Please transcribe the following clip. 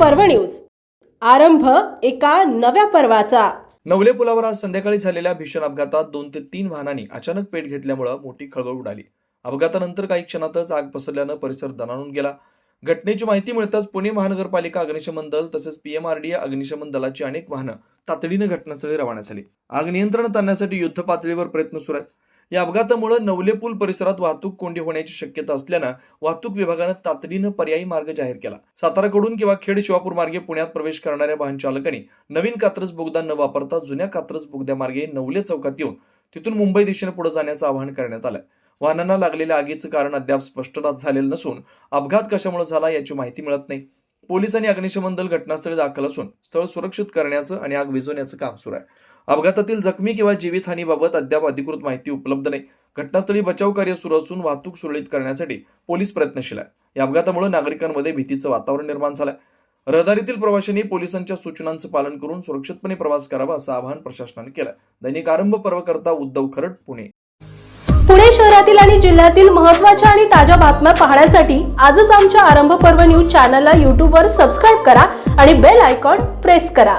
पर्व न्यूज. आरंभ एका नव्या पर्वाचा. नवले पुलावर आज संध्याकाळी झालेल्या भीषण अपघातात दोन ते तीन वाहनांनी अचानक पेट घेतल्यामुळे मोठी खळबळ उडाली. अपघातानंतर काही क्षणातच आग पसरल्यानं परिसर दणाणून गेला. घटनेची माहिती मिळताच पुणे महानगरपालिका अग्निशमन दल तसेच पीएमआरडीए अग्निशमन दलाची अनेक वाहनं तातडीनं घटनास्थळी रवाना झाली. आग नियंत्रणात आणण्यासाठी युद्ध पातळीवर प्रयत्न सुरू आहेत. या अपघातामुळे नवले पूल परिसरात वाहतूक कोंडी होण्याची शक्यता असल्यानं वाहतूक विभागानं तातडीनं पर्यायी मार्ग जाहीर केला. साताराकडून किंवा खेड शिवापूर मार्गे पुण्यात प्रवेश करणाऱ्या वाहन चालकांनी नवीन कात्रज बोगदा न वापरता जुन्या कात्रज बोगद्यामार्गे नवले चौकात येऊन तिथून मुंबई दिशेने पुढे जाण्याचं आवाहन करण्यात आलं. वाहनांना लागलेल्या आगीचं कारण अद्याप स्पष्टता झालेलं नसून अपघात कशामुळे झाला याची माहिती मिळत नाही. पोलीस आणि अग्निशमन दल घटनास्थळी दाखल असून स्थळ सुरक्षित करण्याचं आणि आग विझवण्याचं काम सुरू आहे. अपघातातील जखमी किंवा जीवितहानीबाबत अद्याप अधिकृत माहिती उपलब्ध नाही. घटनास्थळी बचाव कार्य सुरू असून वाहतूक सुरळीत करण्यासाठी पोलीस प्रयत्नशील आहे या अपघातामुळे नागरिकांमध्ये भीतीचं वातावरण निर्माण झालंय. रहदारीतील प्रवाशांनी पोलिसांच्या सूचनांचं पालन करून सुरक्षितपणे प्रवास करावा असं आवाहन प्रशासनाने केलं दैनिक आरंभ पर्व करता उद्धव खरड पुणे. पुणे शहरातील आणि जिल्ह्यातील महत्त्वाच्या आणि ताज्या बातम्या पाहण्यासाठी आजच आमच्या आरंभ पर्व न्यूज चॅनलला यूट्यूबवर सबस्क्राईब करा आणि बेल आयकॉन प्रेस करा.